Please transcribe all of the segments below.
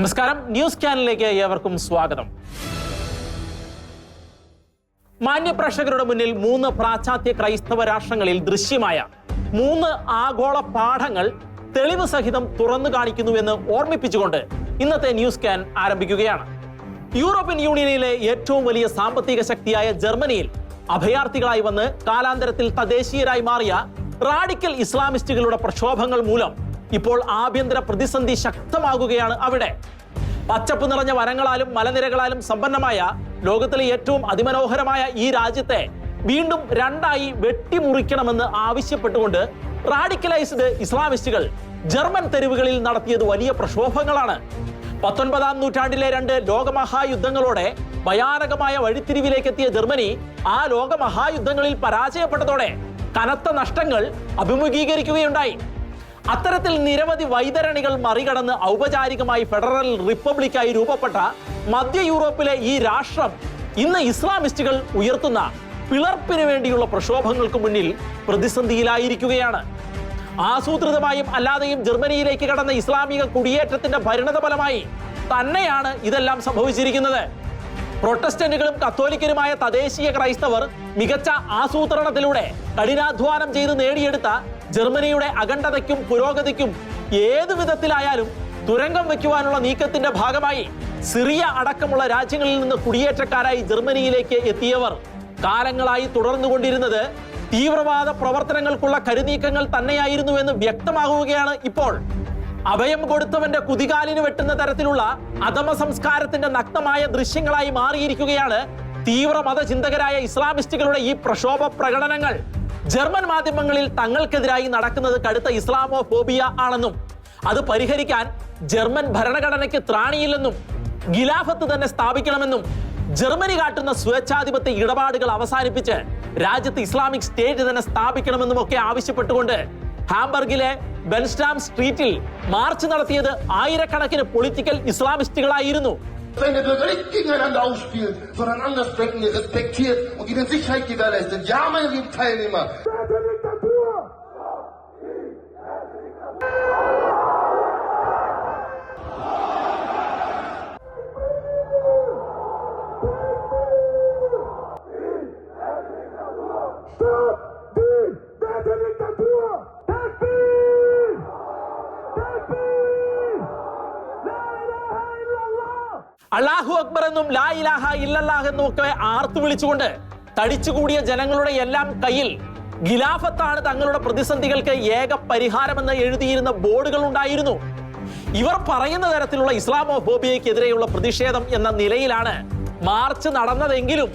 നമസ്കാരം. ന്യൂസ് ചാനലിലേക്ക് ഏവർക്കും സ്വാഗതം. മാന്യ പ്രേക്ഷകരുടെ മുന്നിൽ മൂന്ന് പാശ്ചാത്യ ക്രൈസ്തവ രാഷ്ട്രങ്ങളിൽ ദൃശ്യമായ മൂന്ന് ആഗോള പാഠങ്ങൾ തെളിവ് സഹിതം തുറന്നു കാണിക്കുന്നുവെന്ന് ഓർമ്മിപ്പിച്ചുകൊണ്ട് ഇന്നത്തെ ന്യൂസ് ക്യാൻ ആരംഭിക്കുകയാണ്. യൂറോപ്യൻ യൂണിയനിലെ ഏറ്റവും വലിയ സാമ്പത്തിക ശക്തിയായ ജർമ്മനിയിൽ അഭയാർത്ഥികളായി വന്ന് കാലാന്തരത്തിൽ തദ്ദേശീയരായി മാറിയ റാഡിക്കൽ ഇസ്ലാമിസ്റ്റുകളുടെ പ്രക്ഷോഭങ്ങൾ മൂലം ഇപ്പോൾ ആഭ്യന്തര പ്രതിസന്ധി ശക്തമാകുകയാണ് അവിടെ. പച്ചപ്പ് നിറഞ്ഞ വനങ്ങളാലും മലനിരകളാലും സമ്പന്നമായ ലോകത്തിലെ ഏറ്റവും അതിമനോഹരമായ ഈ രാജ്യത്തെ വീണ്ടും രണ്ടായി വെട്ടിമുറിക്കണമെന്ന് ആവശ്യപ്പെട്ടുകൊണ്ട് റാഡിക്കലൈസ്ഡ് ഇസ്ലാമിസ്റ്റുകൾ ജർമ്മൻ തെരുവുകളിൽ നടത്തിയത് വലിയ പ്രക്ഷോഭങ്ങളാണ്. പത്തൊൻപതാം നൂറ്റാണ്ടിലെ രണ്ട് ലോകമഹായുദ്ധങ്ങളോടെ ഭയാനകമായ വഴിത്തിരിവിലേക്ക് എത്തിയ ജർമ്മനി ആ ലോകമഹായുദ്ധങ്ങളിൽ പരാജയപ്പെട്ടതോടെ കനത്ത നഷ്ടങ്ങൾ അഭിമുഖീകരിക്കുകയുണ്ടായി. അത്തരത്തിൽ നിരവധി വൈതരണികൾ മറികടന്ന് ഔപചാരികമായി ഫെഡറൽ റിപ്പബ്ലിക്കായി രൂപപ്പെട്ട മധ്യ യൂറോപ്പിലെ ഈ രാഷ്ട്രം ഇന്ന് ഇസ്ലാമിസ്റ്റുകൾ ഉയർത്തുന്ന പിളർപ്പിന് വേണ്ടിയുള്ള പ്രക്ഷോഭങ്ങൾക്ക് മുന്നിൽ പ്രതിസന്ധിയിലായിരിക്കുകയാണ്. ആസൂത്രിതമായും അല്ലാതെയും ജർമ്മനിയിലേക്ക് കടന്ന ഇസ്ലാമിക കുടിയേറ്റത്തിന്റെ പരിണത ഫലമായി തന്നെയാണ് ഇതെല്ലാം സംഭവിച്ചിരിക്കുന്നത്. പ്രൊട്ടസ്റ്റന്റുകളും കത്തോലിക്കരുമായ തദ്ദേശീയ ക്രൈസ്തവർ മികച്ച ആസൂത്രണത്തിലൂടെ കഠിനാധ്വാനം ചെയ്ത് നേടിയെടുത്ത ജർമ്മനിയുടെ അഖണ്ഡതയ്ക്കും പുരോഗതിക്കും ഏതു വിധത്തിലായാലും തുരങ്കം വയ്ക്കുവാനുള്ള നീക്കത്തിന്റെ ഭാഗമായി സിറിയ അടക്കമുള്ള രാജ്യങ്ങളിൽ നിന്ന് കുടിയേറ്റക്കാരായി ജർമ്മനിയിലേക്ക് എത്തിയവർ. കാലങ്ങളായി തുടർന്നുകൊണ്ടിരുന്നത് തീവ്രവാദ പ്രവർത്തനങ്ങൾക്കുള്ള കരുനീക്കങ്ങൾ തന്നെയായിരുന്നു എന്ന് വ്യക്തമാകുകയാണ് ഇപ്പോൾ. അഭയം കൊടുത്തവന്റെ കുതികാലിന് വെട്ടുന്ന തരത്തിലുള്ള അധമ സംസ്കാരത്തിന്റെ നഗ്നമായ ദൃശ്യങ്ങളായി മാറിയിരിക്കുകയാണ് തീവ്ര മതചിന്തകരായ ഇസ്ലാമിസ്റ്റുകളുടെ ഈ പ്രക്ഷോഭ പ്രകടനങ്ങൾ. ജർമ്മൻ മാധ്യമങ്ങളിൽ തങ്ങൾക്കെതിരായി നടക്കുന്നത് കടുത്ത ഇസ്ലാമോ ഫോബിയ ആണെന്നും അത് പരിഹരിക്കാൻ ജർമ്മൻ ഭരണഘടനയ്ക്ക് ത്രാണിയില്ലെന്നും ഗിലാഫത്ത് തന്നെ സ്ഥാപിക്കണമെന്നും ജർമ്മനി കാട്ടുന്ന സ്വേച്ഛാധിപത്യ ഇടപാടുകൾ അവസാനിപ്പിച്ച് രാജ്യത്ത് ഇസ്ലാമിക് സ്റ്റേറ്റ് തന്നെ സ്ഥാപിക്കണമെന്നും ഒക്കെ ആവശ്യപ്പെട്ടുകൊണ്ട് ഹാംബർഗിലെ ബെൻസ്റ്റാം സ്ട്രീറ്റിൽ മാർച്ച് നടത്തിയത് ആയിരക്കണക്കിന് പൊളിറ്റിക്കൽ ഇസ്ലാമിസ്റ്റുകളായിരുന്നു. Seine Bürger nicht gegeneinander ausspielen, sondern Andersdenken respektiert und ihnen Sicherheit gewährleistet. Ja, meine lieben Teilnehmer. അക്ബർ എന്നും ലാ ഇലാഹ ഇല്ലല്ലാഹ് എന്നും ആർത്തു വിളിച്ചുകൊണ്ട് തടിച്ചുകൂടിയ ജനങ്ങളുടെ എല്ലാം കയ്യിൽ ഗിലാഫത്താണ് തങ്ങളുടെ പ്രതിസന്ധികൾക്ക് ഏക പരിഹാരമെന്ന് എഴുതിയിരുന്ന ബോർഡുകൾ ഉണ്ടായിരുന്നു. ഇവർ പറയുന്ന തരത്തിലുള്ള ഇസ്ലാമോ ഹോബിയക്കെതിരെയുള്ള പ്രതിഷേധം എന്ന നിലയിലാണ് മാർച്ച് നടന്നതെങ്കിലും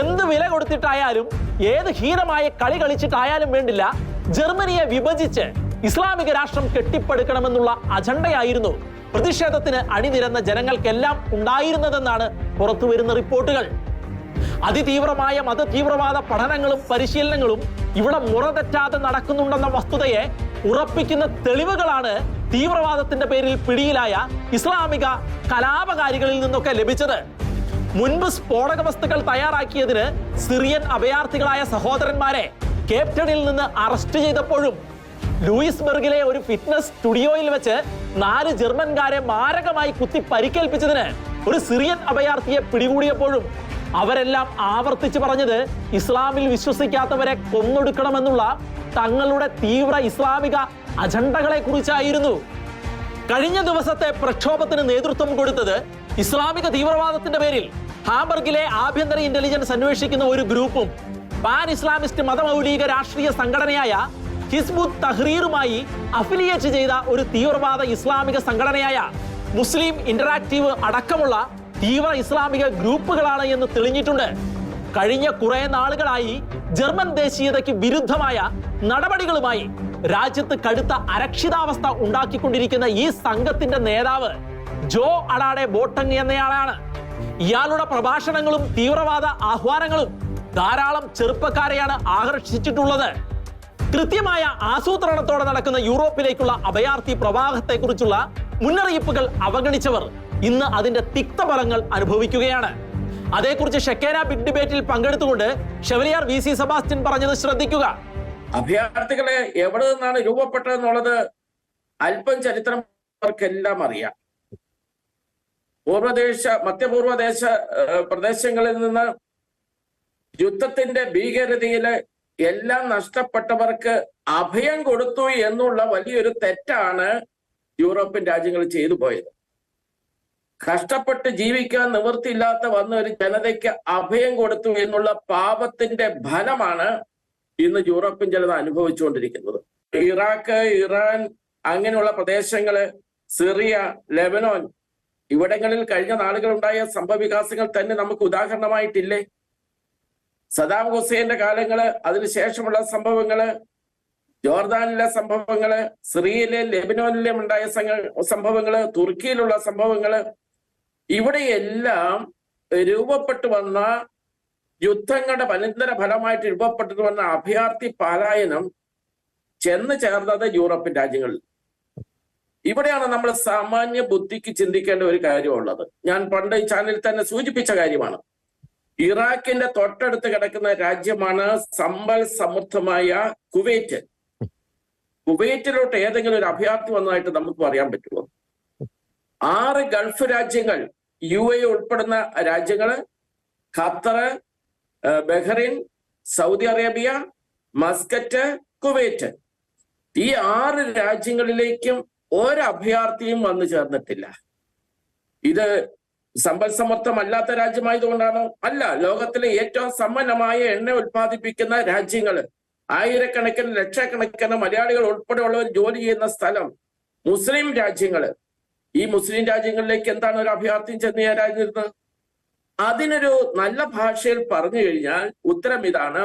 എന്ത് വില കൊടുത്തിട്ടായാലും ഏത് ഹീനമായ കളി കളിച്ചിട്ടായാലും വേണ്ടില്ല ജർമ്മനിയെ വിഭജിച്ച് ഇസ്ലാമിക രാഷ്ട്രം കെട്ടിപ്പടുക്കണമെന്നുള്ള അജണ്ടയായിരുന്നു. പ്രതിഷേധത്തിന് അണിനിരന്ന ജനങ്ങൾക്കെല്ലാം ഉണ്ടായിരുന്നതെന്നാണ് പുറത്തുവരുന്ന റിപ്പോർട്ടുകൾ. അതിതീവ്രമായ മതതീവ്രവാദ പഠനങ്ങളും പരിശീലനങ്ങളും ഇവിടെ മുറ തെറ്റാതെ നടക്കുന്നുണ്ടെന്ന വസ്തുതയെ ഉറപ്പിക്കുന്ന തെളിവുകളാണ് തീവ്രവാദത്തിന്റെ പേരിൽ പിടിയിലായ ഇസ്ലാമിക കലാപകാരികളിൽ നിന്നൊക്കെ ലഭിച്ചത്. മുൻപ് സ്ഫോടക വസ്തുക്കൾ തയ്യാറാക്കിയതിന് സിറിയൻ അഭയാർത്ഥികളായ സഹോദരന്മാരെ കേപ്റ്റണിൽ നിന്ന് അറസ്റ്റ് ചെയ്തപ്പോഴും ലൂയിസ്ബർഗിലെ ഒരു ഫിറ്റ്നസ് സ്റ്റുഡിയോയിൽ വെച്ച് നാല് ജർമ്മൻകാരെ മാരകമായി കുത്തി പരിക്കേൽപ്പിച്ചതിന് ഒരു സിറിയൻ അഭയാർത്ഥിയെ പിടികൂടിയപ്പോഴും അവരെല്ലാം ആവർത്തിച്ച് പറഞ്ഞത് ഇസ്ലാമിൽ വിശ്വസിക്കാത്തവരെ കൊന്നൊടുക്കണമെന്നുള്ള തങ്ങളുടെ തീവ്ര ഇസ്ലാമിക അജണ്ടകളെ കുറിച്ചായിരുന്നു കഴിഞ്ഞ ദിവസത്തെ പ്രക്ഷോഭത്തിന് നേതൃത്വം കൊടുത്തത് ഇസ്ലാമിക തീവ്രവാദത്തിന്റെ പേരിൽ ഹാബർഗിലെ ആഭ്യന്തര ഇന്റലിജൻസ് അന്വേഷിക്കുന്ന ഒരു ഗ്രൂപ്പും പാൻ ഇസ്ലാമിസ്റ്റ് മതമൗലിക രാഷ്ട്രീയ സംഘടനയായ ഹിസ്ബുത്ത് തഹ്രീറുമായി അഫിലിയേറ്റ് ചെയ്ത ഒരു തീവ്രവാദ ഇസ്ലാമിക സംഘടനയായ മുസ്ലിം ഇന്ററാക്റ്റീവ് അടക്കമുള്ള തീവ്ര ഇസ്ലാമിക ഗ്രൂപ്പുകളാണ് എന്ന് തെളിഞ്ഞിട്ടുണ്ട്. കഴിഞ്ഞ കുറെ നാളുകളായി ജർമ്മൻ ദേശീയതയ്ക്ക് വിരുദ്ധമായ നടപടികളുമായി രാജ്യത്ത് കടുത്ത അരക്ഷിതാവസ്ഥ ഉണ്ടാക്കിക്കൊണ്ടിരിക്കുന്ന ഈ സംഘത്തിന്റെ നേതാവ് ജോ അഡാഡെ ബോട്ടങ് എന്നയാളാണ്. ഇയാളുടെ പ്രഭാഷണങ്ങളും തീവ്രവാദ ആഹ്വാനങ്ങളും ധാരാളം ചെറുപ്പക്കാരെയാണ് ആകർഷിച്ചിട്ടുള്ളത്. കൃത്യമായ ആസൂത്രണത്തോടെ നടക്കുന്ന യൂറോപ്പിലേക്കുള്ള അഭയാർത്ഥി പ്രവാഹത്തെക്കുറിച്ചുള്ള മുന്നറിയിപ്പുകൾ അവഗണിച്ചവർ ഇന്ന് അതിന്റെ തിക്തഫലങ്ങൾ അനുഭവിക്കുകയാണ്. അതേക്കുറിച്ച് ഷെക്കേന ബിഗ് ഡിബേറ്റിൽ പങ്കെടുത്തുകൊണ്ട് ഷെവലിയാർ വി സി സെബാസ്റ്റ്യൻ പറഞ്ഞത് ശ്രദ്ധിക്കുക. അഭയാർത്ഥികളെ എവിടെ നിന്നാണ് രൂപപ്പെട്ടതെന്നുള്ളത് അല്പം ചരിത്രം അവർക്കെല്ലാം അറിയാം പൂർവദേശ മധ്യപൂർവദേശ പ്രദേശങ്ങളിൽ നിന്ന് യുദ്ധത്തിന്റെ ഭീകരതയിൽ എല്ലാം നഷ്ടപ്പെട്ടവർക്ക് അഭയം കൊടുത്തു എന്നുള്ള വലിയൊരു തെറ്റാണ് യൂറോപ്യൻ രാജ്യങ്ങൾ ചെയ്തു പോയത്. കഷ്ടപ്പെട്ട് ജീവിക്കാൻ നിവൃത്തിയില്ലാത്ത വന്ന ഒരു ജനതയ്ക്ക് അഭയം കൊടുത്തു എന്നുള്ള പാപത്തിന്റെ ഫലമാണ് ഇന്ന് യൂറോപ്യൻ ജനത അനുഭവിച്ചുകൊണ്ടിരിക്കുന്നത്. ഇറാഖ് ഇറാൻ അങ്ങനെയുള്ള പ്രദേശങ്ങൾ സിറിയ ലെബനോൻ ഇവിടങ്ങളിൽ കഴിഞ്ഞ നാളുകളുണ്ടായ സംഭവവികാസങ്ങൾ തന്നെ നമുക്ക് ഉദാഹരണമായിട്ടില്ലേ? സദാം ഹുസൈന്റെ കാലങ്ങൾ അതിനുശേഷമുള്ള സംഭവങ്ങൾ ജോർദാനിലെ സംഭവങ്ങൾ സിറിയയിലെ ലെബനോനിലെ ഉണ്ടായ സംഭവങ്ങൾ തുർക്കിയിലുള്ള സംഭവങ്ങൾ ഇവിടെയെല്ലാം രൂപപ്പെട്ടു വന്ന യുദ്ധങ്ങളുടെ അനന്തര ഫലമായിട്ട് രൂപപ്പെട്ടു വന്ന അഭയാർത്ഥി പാലായനം ചെന്ന് ചേർന്നത് യൂറോപ്യൻ രാജ്യങ്ങളിൽ. ഇവിടെയാണ് നമ്മൾ സാമാന്യ ബുദ്ധിക്ക് ചിന്തിക്കേണ്ട ഒരു കാര്യമുള്ളത്. ഞാൻ പണ്ട് ഈ ചാനലിൽ തന്നെ സൂചിപ്പിച്ച കാര്യമാണ്. ഇറാഖിന്റെ തൊട്ടടുത്ത് കിടക്കുന്ന രാജ്യമാണ് സമ്പൽ സമൃദ്ധമായ കുവൈറ്റ്. കുവൈറ്റിലോട്ട് ഏതെങ്കിലും ഒരു അഭയാർത്ഥി വന്നതായിട്ട് നമുക്ക് അറിയാൻ പറ്റുമോ? ആറ് ഗൾഫ് രാജ്യങ്ങൾ യു എ ഉൾപ്പെടുന്ന രാജ്യങ്ങൾ Qatar Bahrain Saudi Arabia Muscat Kuwait. ഈ ആറ് രാജ്യങ്ങളിലേക്കും ഒരു അഭയാർത്ഥിയും വന്നു ചേർന്നിട്ടില്ല. ഇത് സമ്പൽ സമർത്ഥമല്ലാത്ത രാജ്യമായതുകൊണ്ടാണോ? അല്ല ലോകത്തിലെ ഏറ്റവും സമ്പന്നമായ എണ്ണ ഉത്പാദിപ്പിക്കുന്ന രാജ്യങ്ങൾ. ആയിരക്കണക്കിന് ലക്ഷക്കണക്കിന് മലയാളികൾ ഉൾപ്പെടെയുള്ളവർ ജോലി ചെയ്യുന്ന സ്ഥലം മുസ്ലിം രാജ്യങ്ങൾ. ഈ മുസ്ലിം രാജ്യങ്ങളിലേക്ക് എന്താണ് ഒരു അഭയാർത്ഥിയും ചെന്ന് ചേരാതിരുന്നത് അതിനൊരു നല്ല ഭാഷയിൽ പറഞ്ഞു കഴിഞ്ഞാൽ ഉത്തരം ഇതാണ്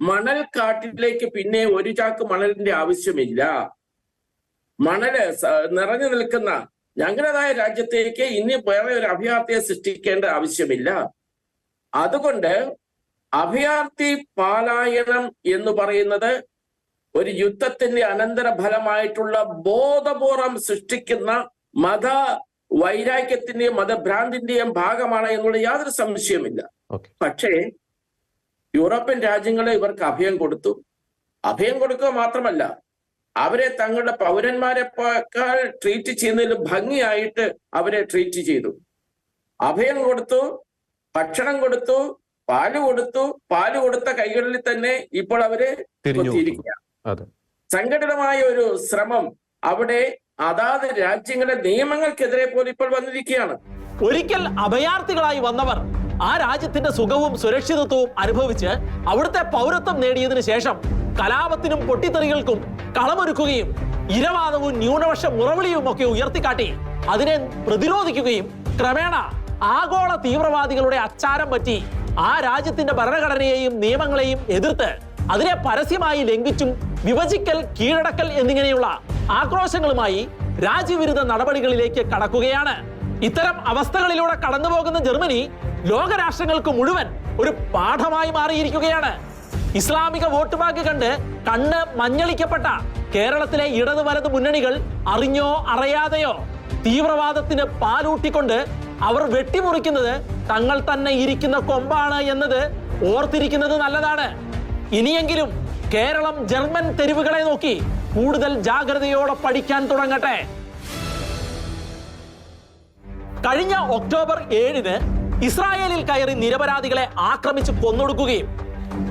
മണൽ കാട്ടിലേക്ക് പിന്നെ ഒരു ചാക്ക് മണലിന്റെ ആവശ്യമില്ല. മണൽ നിറഞ്ഞു നിൽക്കുന്ന ഞങ്ങളുടേതായ രാജ്യത്തേക്ക് ഇനി വേറെ ഒരു അഭയാർത്ഥിയെ സൃഷ്ടിക്കേണ്ട ആവശ്യമില്ല. അതുകൊണ്ട് അഭയാർത്ഥി പാലായനം എന്ന് പറയുന്നത് ഒരു യുദ്ധത്തിന്റെ അനന്തര ഫലമായിട്ടുള്ള ബോധപൂർവം സൃഷ്ടിക്കുന്ന മത വൈരാഗ്യത്തിന്റെയും മതഭ്രാന്തിന്റെയും ഭാഗമാണ് എന്നുള്ള യാതൊരു സംശയമില്ല പക്ഷേ യൂറോപ്യൻ രാജ്യങ്ങളെ ഇവർക്ക് അഭയം കൊടുത്തു. അഭയം കൊടുക്കുക മാത്രമല്ല അവരെ തങ്ങളുടെ പൗരന്മാരെക്കാൾ ട്രീറ്റ് ചെയ്യുന്നതിൽ ഭംഗിയായിട്ട് അവരെ ട്രീറ്റ് ചെയ്തു. അഭയം കൊടുത്തു ഭക്ഷണം കൊടുത്തു പാൽ കൊടുത്തു പാൽ കൊടുത്ത കൈകളിൽ തന്നെ ഇപ്പോൾ അവർ കൊത്തിയിരിക്കുകയാണ്. സംഘടിതമായ ഒരു ശ്രമം അവിടെ അതാത് രാജ്യങ്ങളുടെ നിയമങ്ങൾക്കെതിരെ പോലും ഇപ്പോൾ വന്നിരിക്കുകയാണ്. ഒരിക്കൽ അഭയാർത്ഥികളായി വന്നവർ ആ രാജ്യത്തിന്റെ സുഖവും സുരക്ഷിതത്വവും അനുഭവിച്ച് അവിടുത്തെ പൗരത്വം നേടിയതിനു ശേഷം കലാപത്തിനും പൊട്ടിത്തെറികൾക്കും കളമൊരുക്കുകയും ഇരവാദവും ന്യൂനപക്ഷ മുറവിളിയും ഒക്കെ ഉയർത്തിക്കാട്ടി അതിനെ പ്രതിരോധിക്കുകയും ക്രമേണ ആഗോള തീവ്രവാദികളുടെ അച്ചാരം പറ്റി ആ രാജ്യത്തിന്റെ ഭരണഘടനയെയും നിയമങ്ങളെയും എതിർത്ത് അതിനെ പരസ്യമായി ലംഘിച്ചും വിഭജിക്കൽ കീഴടക്കൽ എന്നിങ്ങനെയുള്ള ആക്രോശങ്ങളുമായി രാജ്യവിരുദ്ധ നടപടികളിലേക്ക് കടക്കുകയാണ്. ഇത്തരം അവസ്ഥകളിലൂടെ കടന്നുപോകുന്ന ജർമ്മനി ലോകരാഷ്ട്രങ്ങൾക്ക് മുഴുവൻ ഒരു പാഠമായി മാറിയിരിക്കുകയാണ്. ഇസ്ലാമിക വോട്ട് ബാങ്ക് കണ്ട് കണ്ണ് മഞ്ഞളിക്കപ്പെട്ട കേരളത്തിലെ ഇടതു വലത് മുന്നണികൾ അറിഞ്ഞോ അറിയാതെയോ തീവ്രവാദത്തിന് പാലൂട്ടിക്കൊണ്ട് അവർ വെട്ടിമുറിക്കുന്നത് തങ്ങൾ തന്നെ ഇരിക്കുന്ന കൊമ്പാണ് എന്നത് ഓർത്തിരിക്കുന്നത് നല്ലതാണ്. ഇനിയെങ്കിലും കേരളം ജർമ്മൻ തെരുവുകളെ നോക്കി കൂടുതൽ ജാഗ്രതയോടെ പഠിക്കാൻ തുടങ്ങട്ടെ. കഴിഞ്ഞ ഒക്ടോബർ ഏഴിന് ഇസ്രായേലിൽ കയറി നിരപരാധികളെ ആക്രമിച്ച് കൊന്നൊടുക്കുകയും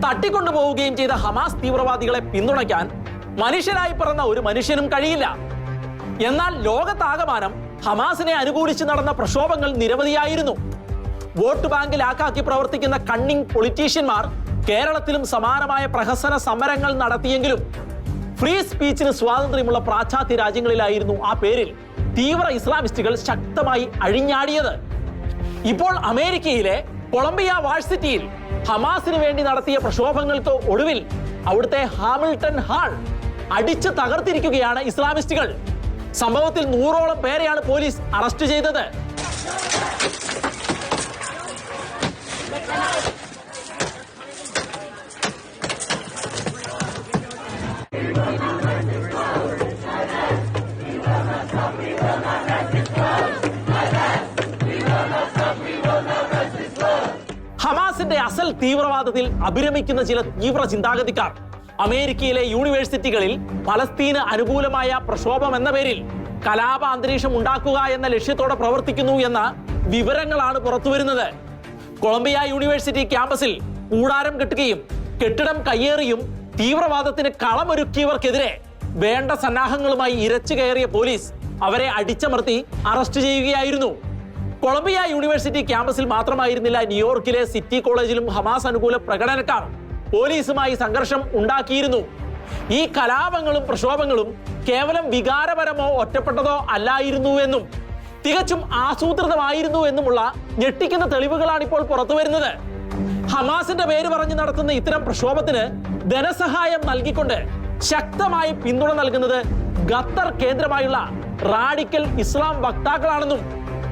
തട്ടിക്കൊണ്ടുപോവുകയും ചെയ്ത ഹമാസ് തീവ്രവാദികളെ പിന്തുണയ്ക്കാൻ മനുഷ്യരായി പിറന്ന ഒരു മനുഷ്യനും കഴിയില്ല. എന്നാൽ ലോകത്താകമാനം ഹമാസിനെ അനുകൂലിച്ച് നടന്ന പ്രക്ഷോഭങ്ങൾ നിരവധിയായിരുന്നു. വോട്ട് ബാങ്കിൽ ലാക്കാക്കി പ്രവർത്തിക്കുന്ന കണ്ണിംഗ് പൊളിറ്റീഷ്യന്മാർ കേരളത്തിലും സമാനമായ പ്രഹസന സമരങ്ങൾ നടത്തിയെങ്കിലും ഫ്രീ സ്പീച്ചിന് സ്വാതന്ത്ര്യമുള്ള പാശ്ചാത്യ രാജ്യങ്ങളിലായിരുന്നു ആ പേരിൽ തീവ്ര ഇസ്ലാമിസ്റ്റുകൾ ശക്തമായി അഴിഞ്ഞാടിയത്. ഇപ്പോൾ അമേരിക്കയിലെ കൊളംബിയ വാഴ്സിറ്റിയിൽ ഹമാസിന് വേണ്ടി നടത്തിയ പ്രക്ഷോഭങ്ങൾക്ക് ഒടുവിൽ അവിടുത്തെ ഹാമിൽട്ടൺ ഹാൾ അടിച്ചു തകർത്തിരിക്കുകയാണ് ഇസ്ലാമിസ്റ്റുകൾ. സംഭവത്തിൽ നൂറോളം പേരെയാണ് പോലീസ് അറസ്റ്റ് ചെയ്തത്. ഹമാസിന്റെ അസൽ തീവ്രവാദത്തിൽ അഭിരമിക്കുന്ന ചില തീവ്ര ചിന്താഗതിക്കാർ. അമേരിക്കയിലെ യൂണിവേഴ്സിറ്റികളിൽ പലസ്തീന് അനുകൂലമായ പ്രക്ഷോഭം എന്ന പേരിൽ കലാപ അന്തരീക്ഷം ഉണ്ടാക്കുക എന്ന ലക്ഷ്യത്തോടെ പ്രവർത്തിക്കുന്നു എന്ന വിവരങ്ങളാണ് പുറത്തുവരുന്നത്. കൊളംബിയ യൂണിവേഴ്സിറ്റി ക്യാമ്പസിൽ കൂടാരം കെട്ടുകയും കെട്ടിടം കയ്യേറിയും തീവ്രവാദത്തിന് കളമൊരുക്കിയവർക്കെതിരെ വേണ്ട സന്നാഹങ്ങളുമായി ഇരച്ചു കയറിയ പോലീസ് അവരെ അടിച്ചമർത്തി അറസ്റ്റ് ചെയ്യുകയായിരുന്നു. കൊളംബിയ യൂണിവേഴ്സിറ്റി ക്യാമ്പസിൽ മാത്രമായിരുന്നില്ല ന്യൂയോർക്കിലെ സിറ്റി കോളേജിലും ഹമാസ് അനുകൂല പ്രകടനക്കാർ പോലീസുമായി സംഘർഷം ഉണ്ടാക്കിയിരുന്നു. ഈ കലാപങ്ങളും പ്രക്ഷോഭങ്ങളും കേവലം വികാരപരമോ ഒറ്റപ്പെട്ടതോ അല്ലായിരുന്നുവെന്നും തികച്ചും ആസൂത്രിതമായിരുന്നു എന്നുമുള്ള ഞെട്ടിക്കുന്ന തെളിവുകളാണ് ഇപ്പോൾ പുറത്തു വരുന്നത്. ഹമാസിന്റെ പേര് പറഞ്ഞ് നടത്തുന്ന ഇത്തരം പ്രക്ഷോഭത്തിന് ധനസഹായം നൽകിക്കൊണ്ട് ശക്തമായി പിന്തുണ നൽകുന്നത് ഖത്തർ കേന്ദ്രമായുള്ള റാഡിക്കൽ ഇസ്ലാം വക്താക്കളാണെന്നും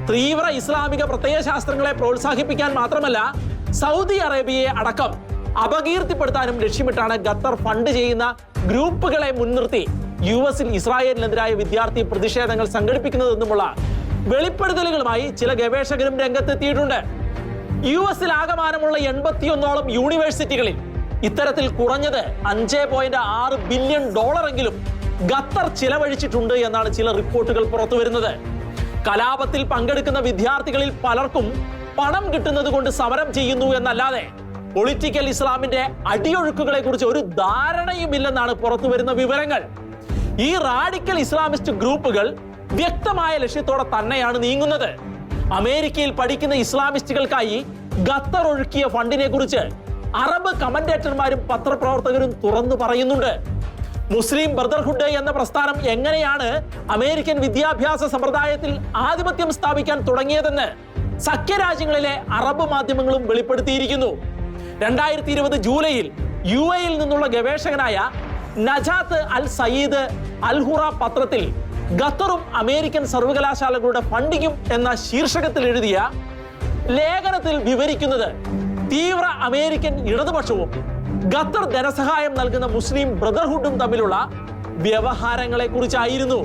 തീവ്ര ഇസ്ലാമിക പ്രത്യയശാസ്ത്രങ്ങളെ പ്രോത്സാഹിപ്പിക്കാൻ മാത്രമല്ല സൗദി അറേബ്യയെ അടക്കം അപകീർത്തിപ്പെടുത്താനും ലക്ഷ്യമിട്ടാണ് ഖത്തർ ഫണ്ട് ചെയ്യുന്ന ഗ്രൂപ്പുകളെ മുൻനിർത്തി യു എസിൽ ഇസ്രായേലിനെതിരായ വിദ്യാർത്ഥി പ്രതിഷേധങ്ങൾ സംഘടിപ്പിക്കുന്നതെന്നുമുള്ള വെളിപ്പെടുത്തലുകളുമായി ചില ഗവേഷകരും രംഗത്തെത്തിയിട്ടുണ്ട്. യു എസിൽ ആകമാനമുള്ള എൺപത്തിയൊന്നോളം യൂണിവേഴ്സിറ്റികളിൽ ഇത്തരത്തിൽ കുറഞ്ഞത് അഞ്ച് പോയിന്റ് ആറ് ബില്യൺ ഡോളറെങ്കിലും ഖത്തർ ചിലവഴിച്ചിട്ടുണ്ട് എന്നാണ് ചില റിപ്പോർട്ടുകൾ പുറത്തുവരുന്നത്. കലാപത്തിൽ പങ്കെടുക്കുന്ന വിദ്യാർത്ഥികളിൽ പലർക്കും പണം കിട്ടുന്നത് കൊണ്ട് സമരം ചെയ്യുന്നു എന്നല്ലാതെ പൊളിറ്റിക്കൽ ഇസ്ലാമിന്റെ അടിയൊഴുക്കുകളെ കുറിച്ച് ഒരു ധാരണയുമില്ലെന്നാണ് പുറത്തുവരുന്ന വിവരങ്ങൾ. ഈ റാഡിക്കൽ ഇസ്ലാമിസ്റ്റ് ഗ്രൂപ്പുകൾ വ്യക്തമായ ലക്ഷ്യത്തോടെ തന്നെയാണ് നീങ്ങുന്നത്. അമേരിക്കയിൽ പഠിക്കുന്ന ഇസ്ലാമിസ്റ്റുകൾക്കായി ഖത്തർ ഒഴുക്കിയ ഫണ്ടിനെ കുറിച്ച് അറബ് കമന്റേറ്റർമാരും പത്രപ്രവർത്തകരും തുറന്നു പറയുന്നുണ്ട്. മുസ്ലിം ബ്രദർഹുഡ് എന്ന പ്രസ്ഥാനം എങ്ങനെയാണ് അമേരിക്കൻ വിദ്യാഭ്യാസ സമ്പ്രദായത്തിൽ ആധിപത്യം സ്ഥാപിക്കാൻ തുടങ്ങിയതെന്ന് സഖ്യരാജ്യങ്ങളിലെ അറബ് മാധ്യമങ്ങളും വെളിപ്പെടുത്തിയിരിക്കുന്നു. രണ്ടായിരത്തി ഇരുപത് ജൂലൈയിൽ യു എയിൽ നിന്നുള്ള ഗവേഷകനായ നജാത്ത് അൽ സയീദ് അൽഹുറ പത്രത്തിൽ ഖത്തറും അമേരിക്കൻ സർവകലാശാലകളുടെ ഫണ്ടിങ്ങും എന്ന ശീർഷകത്തിൽ എഴുതിയ ലേഖനത്തിൽ വിവരിക്കുന്നത് തീവ്ര അമേരിക്കൻ ഇടതുപക്ഷവും ഖത്തർ ധനസഹായം നൽകുന്ന മുസ്ലിം ബ്രദർഹുഡും തമ്മിലുള്ള വ്യവഹാരങ്ങളെ കുറിച്ചായിരുന്നു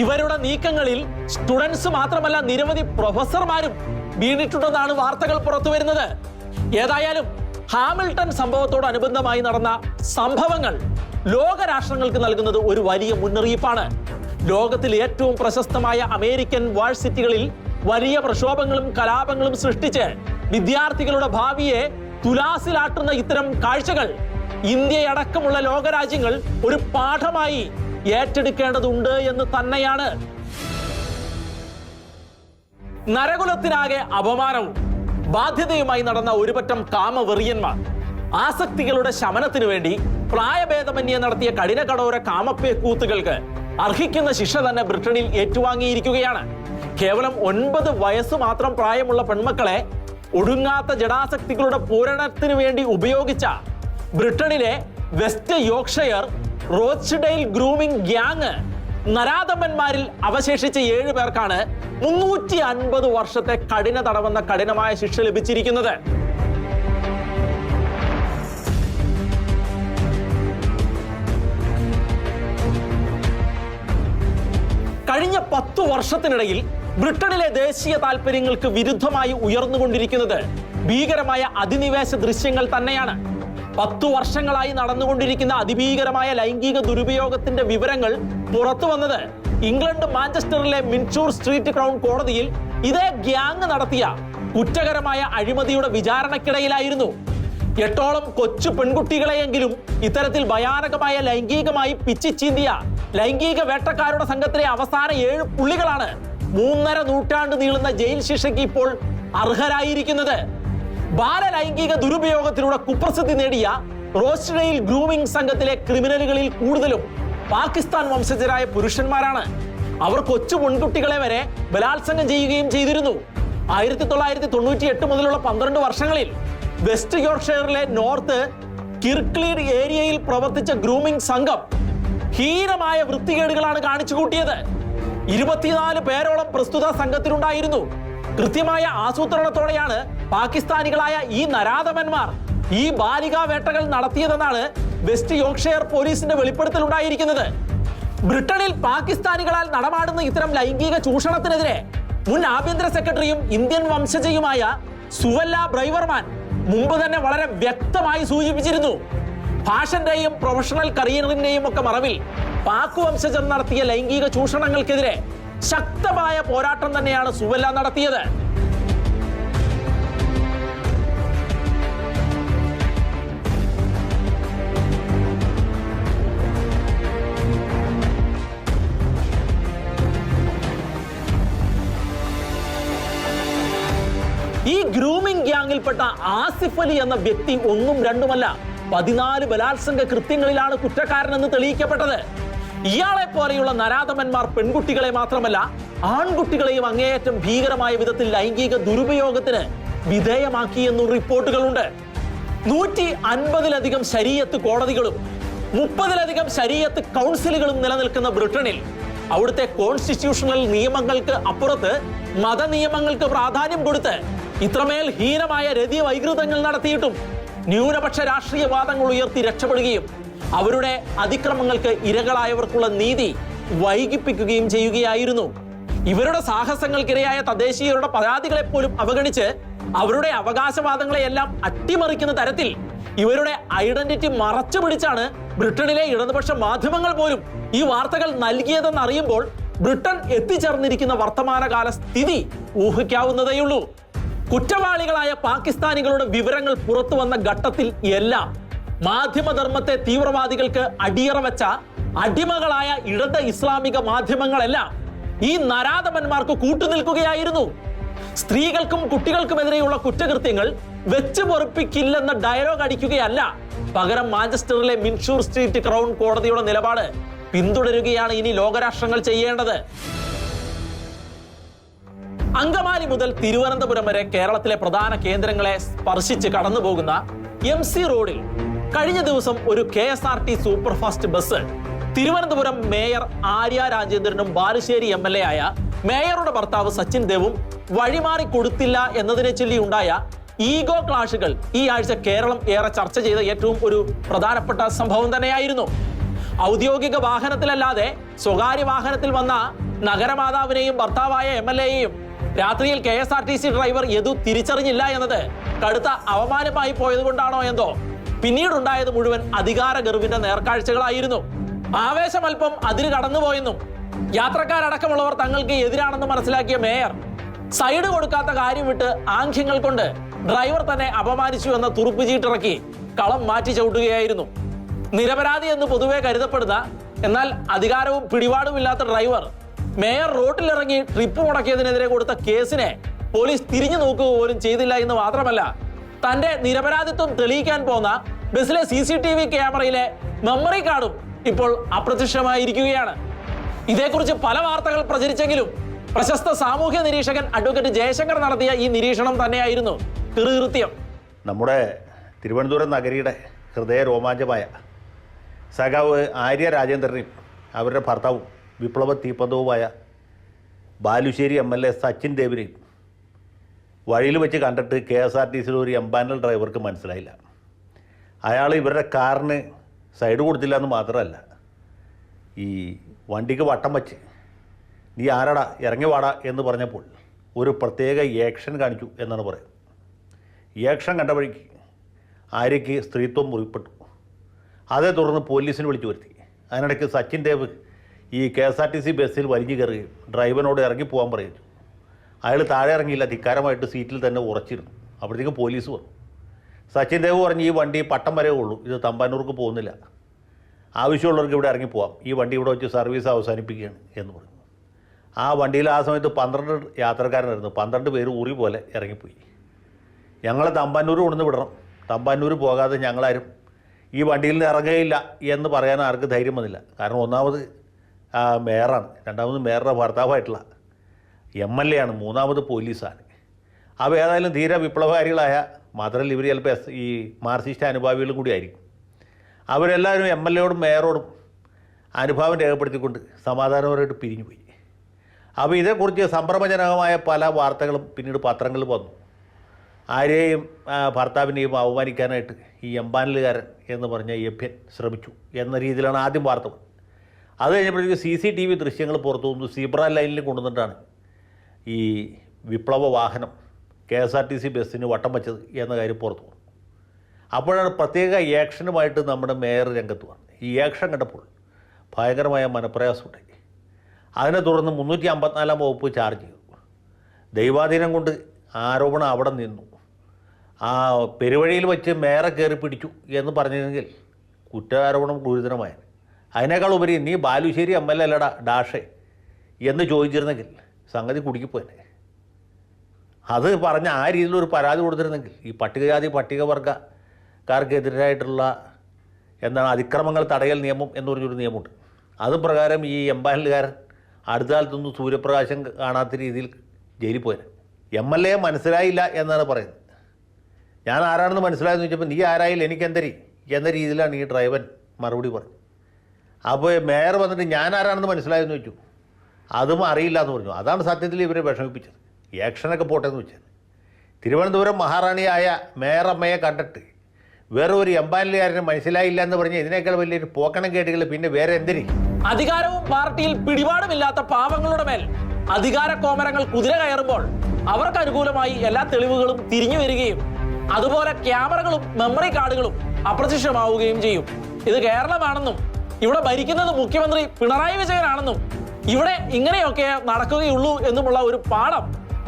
ഇവരുടെ നീക്കങ്ങളിൽ സ്റ്റുഡൻസ് മാത്രമല്ല നിരവധി പ്രൊഫസർമാരും വീണിട്ടുണ്ടെന്നാണ് വാർത്തകൾ പുറത്തുവരുന്നത്. ഏതായാലും ഹാമിൽട്ടൺ സംഭവത്തോടനുബന്ധമായി നടന്ന സംഭവങ്ങൾ ലോകരാഷ്ട്രങ്ങൾക്ക് നൽകുന്നത് ഒരു വലിയ മുന്നറിയിപ്പാണ്. ലോകത്തിൽ ഏറ്റവും പ്രശസ്തമായ അമേരിക്കൻ വാഴ്സിറ്റികളിൽ വലിയ പ്രക്ഷോഭങ്ങളും കലാപങ്ങളും സൃഷ്ടിച്ച് വിദ്യാർത്ഥികളുടെ ഭാവിയെ തുലാസിലാട്ടുന്ന ഇത്തരം കാഴ്ചകൾ ഇന്ത്യയടക്കമുള്ള ലോകരാജ്യങ്ങൾ ഒരു പാഠമായി ഏറ്റെടുക്കേണ്ടതുണ്ട് എന്ന് തന്നെയാണ്. നരകുലത്തിനാകെ അപമാനവും ബാധ്യതയുമായി നടന്ന ഒരുപറ്റം കാമവെറിയന്മാർ ആസക്തികളുടെ ശമനത്തിനു വേണ്ടി പ്രായഭേദമന്യെ നടത്തിയ കഠിന കടോര കാമപ്പേ കൂത്തുകൾക്ക് അർഹിക്കുന്ന ശിക്ഷ തന്നെ ബ്രിട്ടനിൽ ഏറ്റുവാങ്ങിയിരിക്കുകയാണ്. കേവലം ഒൻപത് വയസ്സ് മാത്രം പ്രായമുള്ള പെൺമക്കളെ ഒടുങ്ങാത്ത ജടാസക്തികളുടെ പൂരണത്തിന് വേണ്ടി ഉപയോഗിച്ച ബ്രിട്ടനിലെ West Yorkshire Rochdale grooming gang നരാധമന്മാരിൽ അവശേഷിച്ച ഏഴു പേർക്കാണ് മുന്നൂറ്റി അൻപത് വർഷത്തെ കഠിന തടവെന്ന കഠിനമായ ശിക്ഷ ലഭിച്ചിരിക്കുന്നത്. കഴിഞ്ഞ പത്തു വർഷത്തിനിടയിൽ ബ്രിട്ടനിലെ ദേശീയ താല്പര്യങ്ങൾക്ക് വിരുദ്ധമായി ഉയർന്നുകൊണ്ടിരിക്കുന്നത് ഭീകരമായ അധിനിവേശ ദൃശ്യങ്ങൾ തന്നെയാണ്. പത്തു വർഷങ്ങളായി നടന്നുകൊണ്ടിരിക്കുന്ന അതിഭീകരമായ ലൈംഗിക ദുരുപയോഗത്തിന്റെ വിവരങ്ങൾ പുറത്തു വന്നത് ഇംഗ്ലണ്ട് മാഞ്ചസ്റ്ററിലെ മിൻചൂർ സ്ട്രീറ്റ് ക്രൗൺ കോടതിയിൽ ഇതേ ഗ്യാങ് നടത്തിയ കുറ്റകരമായ അഴിമതിയുടെ വിചാരണക്കിടയിലായിരുന്നു. എട്ടോളം കൊച്ചു പെൺകുട്ടികളെയെങ്കിലും ഇത്തരത്തിൽ ഭയാനകമായ ലൈംഗികമായി പിച്ചിച്ചീന്തിയ ലൈംഗിക വേട്ടക്കാരുടെ സംഘത്തിലെ അവസാന ഏഴ് പുള്ളികളാണ് മൂന്നര നൂറ്റാണ്ട് നീളുന്ന ജയിൽ ശിക്ഷയ്ക്ക് ഇപ്പോൾ അർഹരായിരിക്കുന്നത്. ബാലലൈംഗിക ദുരുപയോഗത്തിലൂടെ കുപ്രസിദ്ധി നേടിയ റോസ്റ്റഡയിൽ ഗ്രൂമിംഗ് സംഘത്തിലെ ക്രിമിനലുകളിൽ കൂടുതലും പാകിസ്ഥാൻ വംശജരായ പുരുഷന്മാരാണ്. അവർ കൊച്ചു പെൺകുട്ടികളെ വരെ ബലാത്സംഗം ചെയ്യുകയും ചെയ്തിരുന്നു. ആയിരത്തി തൊള്ളായിരത്തി തൊണ്ണൂറ്റി എട്ട് മുതലുള്ള പന്ത്രണ്ട് വർഷങ്ങളിൽ വെസ്റ്റ് യോർക്ക്ഷയറിലെ നോർത്ത് കിർക്ലീഡ് ഏരിയയിൽ പ്രവർത്തിച്ച ഗ്രൂമിംഗ് സംഘം ഹീനമായ വൃത്തികേടുകളാണ് കാണിച്ചു കൂട്ടിയത് ഇരുപത്തിനാല് പേരോളം പ്രസ്തുത സംഘത്തിലുണ്ടായിരുന്നു. കൃത്യമായ ആസൂത്രണത്തോടെയാണ് പാകിസ്ഥാനികളായ ഈ നരാധമന്മാർ ഈ ബാലികാ വേട്ടകൾ നടത്തിയതെന്നാണ് വെസ്റ്റ് യോർക്ക്ഷയർ പോലീസിന്റെ വെളിപ്പെടുത്തലുണ്ടായിരിക്കുന്നത്. ബ്രിട്ടനിൽ പാകിസ്ഥാനികളാൽ നടമാടുന്ന ഇത്തരം ലൈംഗിക ചൂഷണത്തിനെതിരെ മുൻ ആഭ്യന്തര സെക്രട്ടറിയും ഇന്ത്യൻ വംശജയുമായ സുവല്ല ബ്രൈവർമാൻ മുമ്പ് തന്നെ വളരെ വ്യക്തമായി സൂചിപ്പിച്ചിരുന്നു. ഫാഷന്റെയും പ്രൊഫഷണൽ കരിയറിന്റെയും ഒക്കെ മറവിൽ പാക് വംശജർ നടത്തിയ ലൈംഗിക ചൂഷണങ്ങൾക്കെതിരെ ശക്തമായ പോരാട്ടം തന്നെയാണ് സുവല്ല നടത്തിയത്. ഈ ഗ്രൂമിംഗ് ഗ്യാങ്ങിൽപ്പെട്ട ആസിഫ് അലി എന്ന വ്യക്തി ഒന്നും രണ്ടുമല്ല പതിനാല് ബലാത്സംഗ കൃത്യങ്ങളിലാണ് കുറ്റക്കാരനെന്ന് തെളിയിക്കപ്പെട്ടത്. ഇയാളെ പോലെയുള്ള നരാധമന്മാർ പെൺകുട്ടികളെ മാത്രമല്ല ആൺകുട്ടികളെയും അങ്ങേയറ്റം ഭീകരമായ വിധത്തിൽ ലൈംഗിക ദുരുപയോഗത്തിന് വിധേയമാക്കിയെന്നും റിപ്പോർട്ടുകളുണ്ട്. നൂറ്റി അൻപതിലധികം ശരീരത്ത് കോടതികളും മുപ്പതിലധികം ശരീരത്ത് കൗൺസിലുകളും നിലനിൽക്കുന്ന ബ്രിട്ടനിൽ അവിടുത്തെ കോൺസ്റ്റിറ്റ്യൂഷണൽ നിയമങ്ങൾക്ക് അപ്പുറത്ത് മതനിയമങ്ങൾക്ക് പ്രാധാന്യം കൊടുത്ത് ഇത്രമേൽ ഹീനമായ രതി വൈകൃതങ്ങൾ നടത്തിയിട്ടും ന്യൂനപക്ഷ രാഷ്ട്രീയവാദങ്ങൾ ഉയർത്തി രക്ഷപ്പെടുകയും അവരുടെ അതിക്രമങ്ങൾക്ക് ഇരകളായവർക്കുള്ള നീതി വൈകിപ്പിക്കുകയും ചെയ്യുകയായിരുന്നു. ഇവരുടെ സാഹസങ്ങൾക്കിരയായ തദ്ദേശീയരുടെ പരാതികളെ പോലും അവഗണിച്ച് അവരുടെ അവകാശവാദങ്ങളെയെല്ലാം അട്ടിമറിക്കുന്ന തരത്തിൽ ഇവരുടെ ഐഡന്റിറ്റി മറച്ചു പിടിച്ചാണ് ബ്രിട്ടനിലെ ഇടതുപക്ഷ മാധ്യമങ്ങൾ പോലും ഈ വാർത്തകൾ നൽകിയതെന്ന് അറിയുമ്പോൾ ബ്രിട്ടൻ എത്തിച്ചേർന്നിരിക്കുന്ന വർത്തമാനകാല സ്ഥിതി ഊഹിക്കാവുന്നതേയുള്ളൂ. കുറ്റവാളികളായ പാകിസ്ഥാനികളുടെ വിവരങ്ങൾ പുറത്തു വന്ന ഘട്ടത്തിൽ എല്ലാം മാധ്യമധർമ്മത്തെ തീവ്രവാദികൾക്ക് അടിയറ വെച്ച അടിമകളായ ഇടത് ഇസ്ലാമിക മാധ്യമങ്ങളെല്ലാം ഈ നരാധമന്മാർക്ക് കൂട്ടുനിൽക്കുകയായിരുന്നു. സ്ത്രീകൾക്കും കുട്ടികൾക്കുമെതിരെയുള്ള കുറ്റകൃത്യങ്ങൾ വെച്ച് പൊറപ്പിക്കില്ലെന്ന ഡയലോഗ് അടിക്കുകയല്ല. പകരം മാഞ്ചസ്റ്ററിലെ മിൻഷൂർ സ്ട്രീറ്റ് ക്രൗൺ കോടതിയുടെ നിലപാട് പിന്തുടരുകയാണ് ഇനി ലോകരാഷ്ട്രങ്ങൾ ചെയ്യേണ്ടത്. അങ്കമാലി മുതൽ തിരുവനന്തപുരം വരെ കേരളത്തിലെ പ്രധാന കേന്ദ്രങ്ങളെ സ്പർശിച്ച് കടന്നുപോകുന്ന എം സി റോഡിൽ കഴിഞ്ഞ ദിവസം ഒരു K S R T superfast bus Thiruvananthapuram mayor Arya രാജേന്ദ്രനും Balussery M L A ആയ മേയറുടെ ഭർത്താവ് സച്ചിൻ ദേവും വഴിമാറി കൊടുത്തില്ല എന്നതിനെ ചൊല്ലി ഉണ്ടായ ഈഗോ ക്ലാഷുകൾ ഈ ആഴ്ച കേരളം ഏറെ ചർച്ച ചെയ്ത ഏറ്റവും ഒരു പ്രധാനപ്പെട്ട സംഭവം തന്നെയായിരുന്നു. ഔദ്യോഗിക വാഹനത്തിലല്ലാതെ സ്വകാര്യ വാഹനത്തിൽ വന്ന നഗരമാതാവിനെയും ഭർത്താവായ എം എൽ എയെയും രാത്രിയിൽ K S R T C driver Yadu തിരിച്ചറിഞ്ഞില്ല എന്നത് കടുത്ത അവമാനമായി പോയത് കൊണ്ടാണോ എന്തോ? പിന്നീടുണ്ടായത് മുഴുവൻ അധികാര ഗർവിന്റെ നേർക്കാഴ്ചകളായിരുന്നു. ആവേശം അല്പം അതിര് കടന്നുപോയെന്നും യാത്രക്കാരടക്കമുള്ളവർ തങ്ങൾക്ക് എതിരാണെന്ന് മനസ്സിലാക്കിയ മേയർ സൈഡ് കൊടുക്കാത്ത കാര്യം വിട്ട് ആംഗ്യങ്ങൾ കൊണ്ട് ഡ്രൈവർ തന്നെ അപമാനിച്ചു എന്ന തുറുപ്പ് ചീട്ടിറക്കി കളം മാറ്റി ചവിട്ടുകയായിരുന്നു. നിരപരാധി എന്ന് പൊതുവെ കരുതപ്പെടുന്ന എന്നാൽ അധികാരവും പിടിപാടുമില്ലാത്ത ഡ്രൈവർ മേയർ റോട്ടിലിറങ്ങി ട്രിപ്പ് മുടക്കിയതിനെതിരെ കൊടുത്ത കേസിനെ പോലീസ് തിരിഞ്ഞു നോക്കുക പോലും ചെയ്തില്ല എന്ന് മാത്രമല്ല തന്റെ നിരപരാധിത്വം തെളിയിക്കാൻ പോന്ന ബസ്സിലെ സി സി ടി വി ക്യാമറയിലെ മെമ്മറി കാർഡും ഇപ്പോൾ അപ്രത്യക്ഷമായിരിക്കുകയാണ്. ഇതേക്കുറിച്ച് പല വാർത്തകൾ പ്രചരിച്ചെങ്കിലും പ്രശസ്ത സാമൂഹ്യ നിരീക്ഷകൻ അഡ്വക്കേറ്റ് ജയശങ്കർ നടത്തിയ ഈ നിരീക്ഷണം തന്നെയായിരുന്നു കൃത്യം നമ്മുടെ തിരുവനന്തപുരം നഗരിയുടെ ഹൃദയ രോമാഞ്ചമായ സഖാവ് ആര്യ രാജേന്ദ്രനെയും അവരുടെ ഭർത്താവും വിപ്ലവ തീപ്പന്തവുമായ Balussery M L A Sachin ദേവിനെയും വഴിയിൽ വെച്ച് കണ്ടിട്ട് കെ എസ് ആർ ടി സിയിൽ ഒരു എംപാനൽ ഡ്രൈവർക്ക് മനസ്സിലായില്ല. അയാൾ ഇവരുടെ കാറിന് സൈഡ് കൊടുത്തില്ല എന്ന് മാത്രമല്ല ഈ വണ്ടിക്ക് വട്ടം വച്ച് നീ ആരാടാ? ഇറങ്ങി വാടാ എന്ന് പറഞ്ഞപ്പോൾ ഒരു പ്രത്യേക ഏക്ഷൻ കാണിച്ചു എന്നാണ് പറയുന്നത്. ഏക്ഷൻ കണ്ട വഴിക്ക് ആര്യയ്ക്ക് സ്ത്രീത്വം മുറിപ്പെട്ടു. അതേ തുടർന്ന് പോലീസിന് വിളിച്ചു വരുത്തി. അതിനിടയ്ക്ക് സച്ചിൻ ദേവ് ഈ K S R T C ബസ്സിൽ വലിഞ്ഞു കയറുകയും ഡ്രൈവറിനോട് ഇറങ്ങി പോകാൻ പറയും. അയാൾ താഴെ ഇറങ്ങിയില്ല ധിക്കാരമായിട്ട് സീറ്റിൽ തന്നെ ഉറച്ചിരുന്നു. അപ്പോഴത്തേക്കും പോലീസ് വന്നു. സച്ചിൻ ദേവ് പറഞ്ഞു ഈ വണ്ടി പട്ടം വരെ ഉള്ളൂ ഇത് തമ്പാനൂർക്ക് പോകുന്നില്ല. ആവശ്യമുള്ളവർക്ക് ഇവിടെ ഇറങ്ങി പോവാം. ഈ വണ്ടി ഇവിടെ വെച്ച് സർവീസ് അവസാനിപ്പിക്കുകയാണ് എന്ന് പറഞ്ഞു. ആ വണ്ടിയിൽ ആ സമയത്ത് പന്ത്രണ്ട് യാത്രക്കാരനായിരുന്നു. പന്ത്രണ്ട് പേര് ഊറി പോലെ ഇറങ്ങിപ്പോയി. ഞങ്ങളെ തമ്പാനൂർ കൊണ്ടുവന്ന് വിടണം. തമ്പാനൂർ പോകാതെ ഞങ്ങളാരും ഈ വണ്ടിയിൽ നിന്ന് ഇറങ്ങുകയില്ല എന്ന് പറയാൻ ആർക്ക് ധൈര്യം വന്നില്ല. കാരണം ഒന്നാമത് മേയറാണ്. രണ്ടാമത് മേയറുടെ ഭർത്താവായിട്ടുള്ള എം എൽ എ ആണ് മൂന്നാമത് പോലീസാണ്. അപ്പോൾ ഏതായാലും ധീര വിപ്ലവകാരികളായ മാത്രമല്ല ഇവർ ചിലപ്പോൾ എസ് ഈ മാർസിസ്റ്റ് അനുഭാവികളും കൂടി ആയിരിക്കും. അവരെല്ലാവരും എം എൽ എയോടും മേയറോടും അനുഭാവം രേഖപ്പെടുത്തിക്കൊണ്ട് സമാധാനപരമായിട്ട് പിരിഞ്ഞുപോയി അപ്പോൾ ഇതേക്കുറിച്ച് സംഭ്രമജനകമായ പല വാർത്തകളും പിന്നീട് പത്രങ്ങളിൽ വന്നു. ആരെയും ഭർത്താവിനെയും അവമാനിക്കാനായിട്ട് ഈ എംപാനലുകാരൻ എന്ന് പറഞ്ഞ യഭ്യൻ ശ്രമിച്ചു എന്ന രീതിയിലാണ് ആദ്യം വാർത്ത. അത് കഴിഞ്ഞപ്പോഴത്തേക്ക് സി സി ടി വി ദൃശ്യങ്ങൾ പുറത്തു വന്നു. സീബ്ര ലൈനിൽ കൊണ്ടുവന്നിട്ടാണ് ഈ വിപ്ലവ വാഹനം K S R T C ബസ്സിന് വട്ടം വച്ചത് എന്ന കാര്യം പുറത്തു വന്നു. അപ്പോഴാണ് പ്രത്യേക ആക്ഷനുമായിട്ട് നമ്മുടെ മേയർ രംഗത്ത് വന്നത്. ഈ ആക്ഷൻ കണ്ടപ്പോൾ ഭയങ്കരമായ മനപ്രയാസമുണ്ടായി. അതിനെ തുടർന്ന് മുന്നൂറ്റി അമ്പത്തിനാലാം വകുപ്പ് ചാർജ് ചെയ്തു. ദൈവാധീനം കൊണ്ട് ആരോപണം അവിടെ നിന്നു. ആ പെരുവഴിയിൽ വെച്ച് മേയറെ കയറി പിടിച്ചു എന്ന് പറഞ്ഞിരുന്നെങ്കിൽ കുറ്റാരോപണം ഗുരുതരമായ അതിനേക്കാൾ ഉപരി നീ ബാലുശ്ശേരി എം എൽ എ അല്ലടാ ഡാഷേ എന്ന് ചോദിച്ചിരുന്നെങ്കിൽ സംഗതി കുടുക്കിപ്പോനെ അത് പറഞ്ഞ ആ രീതിയിലൊരു പരാതി കൊടുത്തിരുന്നെങ്കിൽ ഈ പട്ടികജാതി പട്ടികവർഗക്കാർക്കെതിരായിട്ടുള്ള എന്താണ് അതിക്രമങ്ങൾ തടയൽ നിയമം എന്ന് പറഞ്ഞൊരു നിയമമുണ്ട്. അത് പ്രകാരം ഈ എംപാനലുകാരൻ അടുത്ത കാലത്തൊന്നും സൂര്യപ്രകാശം കാണാത്ത രീതിയിൽ ജയിലിൽ പോയത്. എം എൽ എ മനസ്സിലായില്ല എന്നാണ് പറയുന്നത്. ഞാൻ ആരാണെന്ന് മനസ്സിലായെന്ന് ചോദിച്ചപ്പോൾ നീ ആരായില്ല എനിക്കെന്തരി? എന്ന രീതിയിലാണ് ഈ ഡ്രൈവൻ മറുപടി പറഞ്ഞത്. അപ്പോൾ മേയർ വന്നിട്ട് ഞാൻ ആരാണെന്ന് മനസ്സിലായെന്ന് വെച്ചു. അതും അറിയില്ല എന്ന് പറഞ്ഞു. അതാണ് സത്യത്തിൽ ഇവരെ വിഷമിപ്പിച്ചത്. ഏക്ഷനൊക്കെ പോട്ടെ എന്ന് വെച്ചാൽ തിരുവനന്തപുരം മഹാറാണിയായ മേയറമ്മയെ കണ്ടിട്ട് വേറെ ഒരു എംപാനലുകാരന് മനസ്സിലായില്ല എന്ന് പറഞ്ഞ് ഇതിനേക്കാൾ വലിയൊരു പോക്കണം കേട്ടുകൾ പിന്നെ വേറെ എന്തിന്? അധികാരവും പാർട്ടിയിൽ പിടിപാടുമില്ലാത്ത പാവങ്ങളുടെ മേൽ അധികാര കോമരങ്ങൾ കുതിര കയറുമ്പോൾ അവർക്ക് അനുകൂലമായി എല്ലാ തെളിവുകളും തിരിഞ്ഞു വരികയും അതുപോലെ ക്യാമറകളും മെമ്മറി കാർഡുകളും അപ്രത്യക്ഷമാവുകയും ചെയ്യും. ഇത് കേരളമാണെന്നും ഇവിടെ ഭരിക്കുന്നത് മുഖ്യമന്ത്രി പിണറായി വിജയനാണെന്നും ഇവിടെ ഇങ്ങനെയൊക്കെ നടക്കുകയുള്ളൂ എന്നുമുള്ള ഒരു പാഠം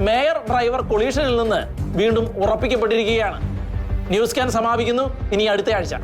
മേയർ ഡ്രൈവർ കൊളീഷനിൽ നിന്ന് വീണ്ടും ഉറപ്പിക്കപ്പെട്ടിരിക്കുകയാണ്. ന്യൂസ് സ്കാൻ സമാപിക്കുന്നു. ഇനി അടുത്ത ആഴ്ച.